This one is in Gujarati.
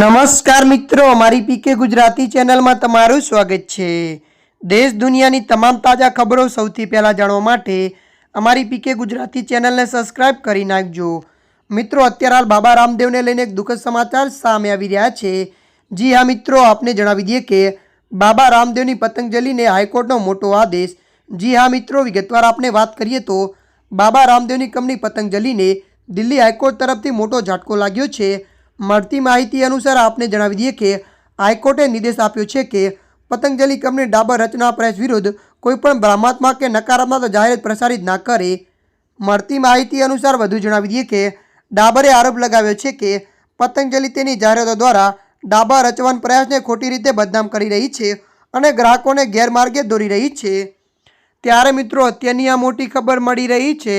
નમસ્કાર મિત્રો, અમારી પીકે ગુજરાતી ચેનલમાં તમારું સ્વાગત છે. દેશ દુનિયાની તમામ તાજા ખબરો સૌથી પહેલાં જાણવા માટે અમારી પીકે ગુજરાતી ચેનલને સબસ્ક્રાઇબ કરી નાખજો. મિત્રો, અત્યારે હાલ બાબા રામદેવને લઈને એક દુઃખદ સમાચાર સામે આવી રહ્યા છે. જી હા મિત્રો, આપને જણાવી દઈએ કે બાબા રામદેવની પતંજલિને હાઈકોર્ટનો મોટો આદેશ. જી હા મિત્રો, વિગતવાર આપણે વાત કરીએ તો બાબા રામદેવની કંપની પતંજલિને દિલ્હી હાઈકોર્ટ તરફથી મોટો ઝાટકો લાગ્યો છે. મળતી માહિતી અનુસાર આપને જણાવી દઈએ કે હાઈકોર્ટે નિર્દેશ આપ્યો છે કે પતંજલિ કંપની ડાબર રચના પ્રેસ વિરુદ્ધ કોઈપણ ભ્રમાત્મક કે નકારાત્મક જાહેરાત પ્રસારિત ના કરે. મળતી માહિતી અનુસાર વધુ જણાવી દઈએ કે ડાબરે આરોપ લગાવ્યો છે કે પતંજલિ તેની જાહેરાતો દ્વારા ડાબા રચવાના પ્રયાસને ખોટી રીતે બદનામ કરી રહી છે અને ગ્રાહકોને ગેરમાર્ગે દોરી રહી છે. ત્યારે મિત્રો, અત્યારની આ મોટી ખબર મળી રહી છે